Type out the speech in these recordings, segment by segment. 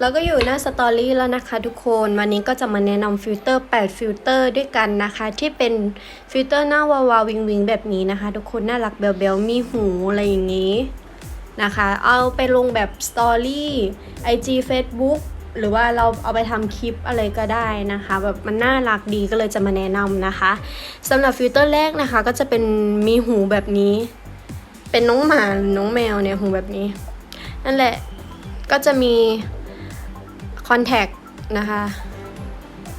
แล้วก็อยู่หน้าสตอรี่แล้วนะคะทุกคน วันนี้ก็จะมาแนะนำฟิลเตอร์ 8 ฟิลเตอร์ด้วยกันนะคะ ที่เป็นฟิลเตอร์หน้าวาวาวิงวิงแบบนี้นะคะ ทุกคนน่ารักเบลเบลมีหูอะไรอย่างนี้นะคะ เอาไปลงแบบสตอรี่ IG Facebook หรือว่าเราเอาไปทำคลิปอะไรก็ได้นะคะ แบบมันน่ารักดีก็เลยจะมาแนะนำนะคะสำหรับฟิลเตอร์แรกนะคะก็จะเป็นมีหูแบบนี้ เป็นน้องหมาหรือน้องแมวเนี่ยหูแบบนี้ นั่นแหละก็จะมี คอนแทคนะคะ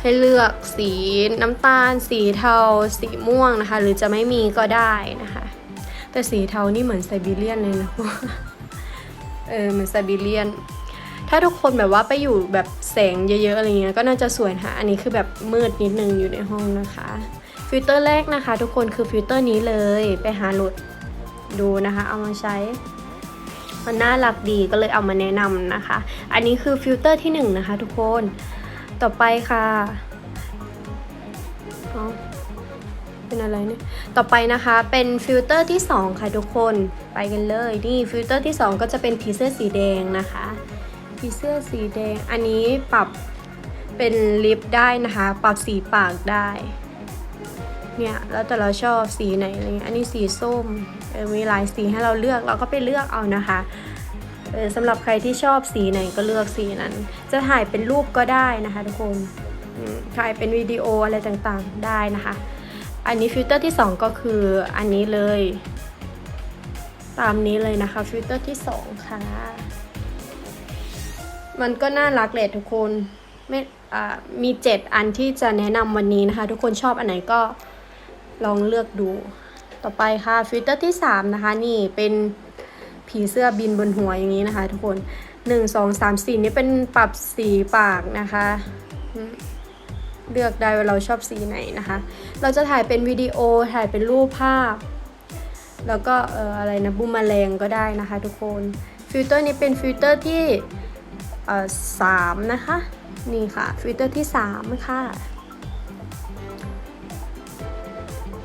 ให้เลือกสีน้ำตาล สีเทา สีม่วงนะคะ หรือจะไม่มีก็ได้นะคะ แต่สีเทานี่เหมือนไซบีเรียนเลยนะเออเหมือนไซบีเรียน ถ้าทุกคนแบบว่าไปอยู่แบบแสงเยอะๆอะไรเงี้ยก็น่าจะสวยค่ะอันนี้คือแบบมืดนิดนึงอยู่ในห้องนะคะฟิลเตอร์แรกนะคะ ทุกคนคือฟิลเตอร์นี้เลยไปหาโหลดดูนะคะ เอามาใช้ มันน่ารักดีก็เลยเอามาแนะนำนะคะ อันนี้คือฟิลเตอร์ที่หนึ่งนะคะทุกคน ต่อไปค่ะเป็นอะไรเนี่ย ต่อไปนะคะเป็นฟิลเตอร์ที่สองค่ะทุกคน ไปกันเลย นี่ฟิลเตอร์ที่สองก็จะเป็นผีเสื้อสีแดงนะคะผีเสื้อสีแดง อันนี้ปรับเป็นลิปได้นะคะ ปรับสีปากได้ เนี่ยแล้วแต่เราชอบสีไหนอะไรเงี้ยอันนี้สีส้มเออมีหลายสีให้เราเลือกเราก็ไปเลือกเอานะคะเออสำหรับใครที่ชอบสีไหนก็เลือกสีนั้น จะถ่ายเป็นรูปก็ได้นะคะทุกคนอืมถ่ายเป็นวิดีโออะไรต่างๆได้นะคะ อันนี้ฟิลเตอร์ที่ 2 ก็คืออันนี้เลย ตามนี้เลยนะคะฟิลเตอร์ที่ 2 ค่ะ มันก็น่ารักแหละทุกคนไม่อ่ามี 7 อันที่จะแนะนำวันนี้นะคะ ทุกคนชอบอันไหนก็ ลองเลือกดู ต่อไปค่ะฟิลเตอร์ที่ 3 นะคะ นี่เป็นผีเสื้อบินบนหัวอย่างนี้นะคะ ทุกคน 1 2 3 4 นี่เป็นปรับสีปากนะคะ เลือกได้ว่าเราชอบสีไหนนะคะ เราจะถ่ายเป็นวิดีโอถ่ายเป็นรูปภาพ แล้วก็เอ่ออะไรนะบูมแมลงก็ได้นะคะ ทุกคนฟิลเตอร์นี้เป็นฟิลเตอร์ที่สามนะคะ นี่ค่ะฟิลเตอร์ที่สามค่ะ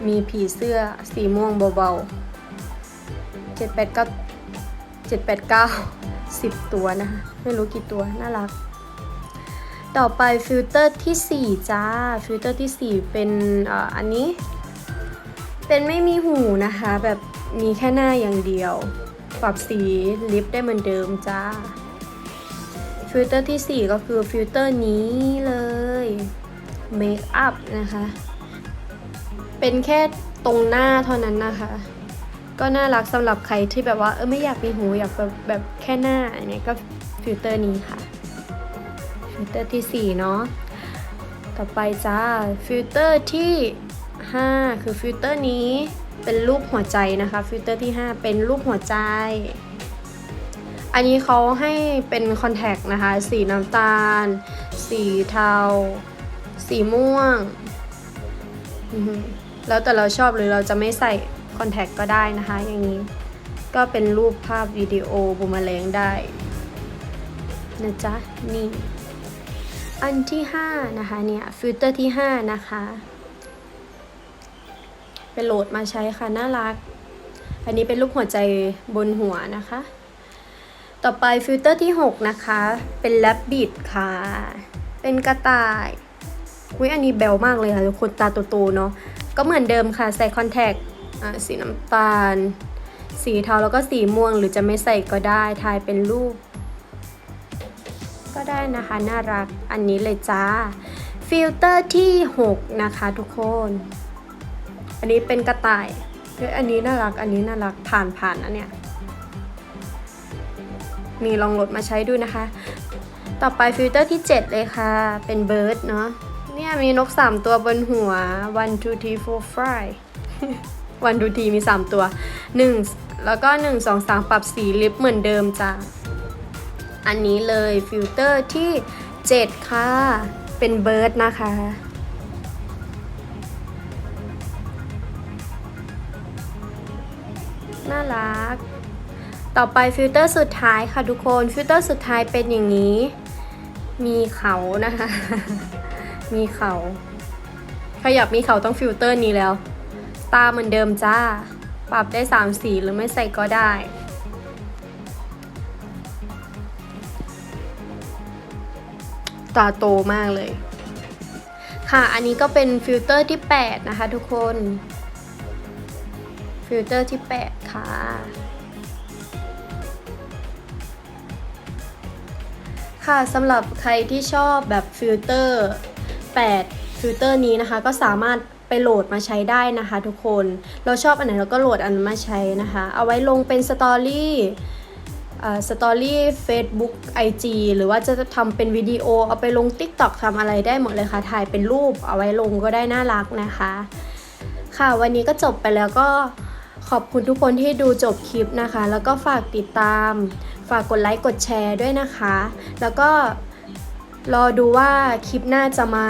มีผีเสื้อสีม่วงเบาๆเจ็ดแปดเก้าเจ็ดแปดเก้าสิบตัวนะคะ ไม่รู้กี่ตัว น่ารัก ต่อไปฟิลเตอร์ที่ 4 จ้า ฟิลเตอร์ที่ 4 เป็นอ,อ,อันนี้ เป็นไม่มีหูนะคะ แบบมีแค่หน้าอย่างเดียว ปรับสีลิปได้เหมือนเดิมจ้า ฟิลเตอร์ที่ 4 ก็คือฟิลเตอร์นี้เลย เมคอัพนะคะ เป็นแค่ตรงหน้าเท่านั้นนะคะ ก็น่ารักสำหรับใครที่แบบว่าเออไม่อยากมีหูอยากแบบแบบแค่หน้าอันนี้ก็ฟิลเตอร์นี้ค่ะ ฟิลเตอร์ที่ 4 เนาะต่อไปจ้าฟิลเตอร์ที่ 5 คือฟิลเตอร์นี้เป็นรูปหัวใจนะคะ ฟิลเตอร์ที่ 5 เป็นรูปหัวใจ อันนี้เขาให้เป็นคอนแทคนะคะ สีน้ำตาล สีเทา สีม่วง อือ แล้วแต่เราชอบหรือเราจะไม่ใส่คอนแทคก็ได้นะคะ อย่างนี้ ก็เป็นรูปภาพวิดีโอบูมแมลงได้นะจ๊ะนี่ อันที่ 5 นะคะเนี่ยฟิลเตอร์ที่ 5 นะคะไปโหลดมาใช้ค่ะ น่ารัก อันนี้เป็นรูปหัวใจบนหัวนะคะ ต่อไปฟิลเตอร์ที่ 6 นะคะ เป็นแลบบิดค่ะ เป็นกระต่ายอุ้ยอันนี้แบลมากเลยค่ะทุกคนตาโตๆเนาะก็เหมือนเดิมค่ะใส่คอนแทคสีน้ำตาล สีเทาแล้วก็สีม่วงหรือจะไม่ใส่ก็ได้ทายเป็นรูป ก็ได้นะคะน่ารักอันนี้เลยจ้า ฟิลเตอร์ที่ 6 นะคะทุกคน อันนี้เป็นกระต่ายเฮ้ยอันนี้น่ารักอันนี้น่ารักผ่านผ่านนะเนี่ยมีลองโหลดมาใช้ดูนะคะ ต่อไปฟิลเตอร์ที่ 7 เลยค่ะ เป็นเบิร์ดเนาะ เนี่ยมีนก3ตัวบนหัว one two three four five one two three มี3ตัว1แล้วก็1 2 3ปรับสีลิปเหมือนเดิมจ้าอันนี้เลยฟิลเตอร์ที่7ค่ะ เป็นเบิร์ดนะคะน่ารัก ต่อไปฟิลเตอร์สุดท้ายค่ะทุกคน ฟิลเตอร์สุดท้ายเป็นอย่างนี้ มีเขานะคะ มีเขา ขยับมีเขาต้องฟิลเตอร์นี้แล้ว ตาเหมือนเดิมจ้า ปรับได้ 3 สีหรือไม่ใส่ก็ได้ ตาโตมากเลย ค่ะ อันนี้ก็เป็นฟิลเตอร์ที่ 8 นะคะทุกคน ฟิลเตอร์ที่ 8 ค่ะค่ะสำหรับใครที่ชอบแบบฟิลเตอร์ 8 ฟิลเตอร์นี้นะคะ ก็สามารถไปโหลดมาใช้ได้นะคะ ทุกคน เราชอบอันไหนเราก็โหลดอันมาใช้นะคะ เอาไว้ลงเป็นสตอรี่สตอรี่เฟซบุ๊กไอจีหรือว่าจะทำเป็นวิดีโอ เอาไปลง TikTok ทำอะไรได้หมดเลยค่ะ ถ่ายเป็นรูปเอาไว้ลงก็ได้น่ารักนะคะ ค่ะวันนี้ก็จบไปแล้วก็ขอบคุณทุกคนที่ดูจบคลิปนะคะ แล้วก็ฝากติดตาม ฝากกดไลค์กดแชร์ด้วยนะคะ แล้วก็ รอดูว่าคลิปหน้าจะมา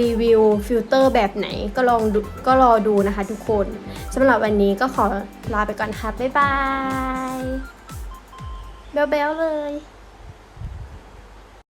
รีวิวฟิลเตอร์แบบไหนก็ลองก็รอดูนะคะทุกคนสำหรับวันนี้ก็ขอลาไปก่อนค่ะ บ๊ายบายเบลเบลเลย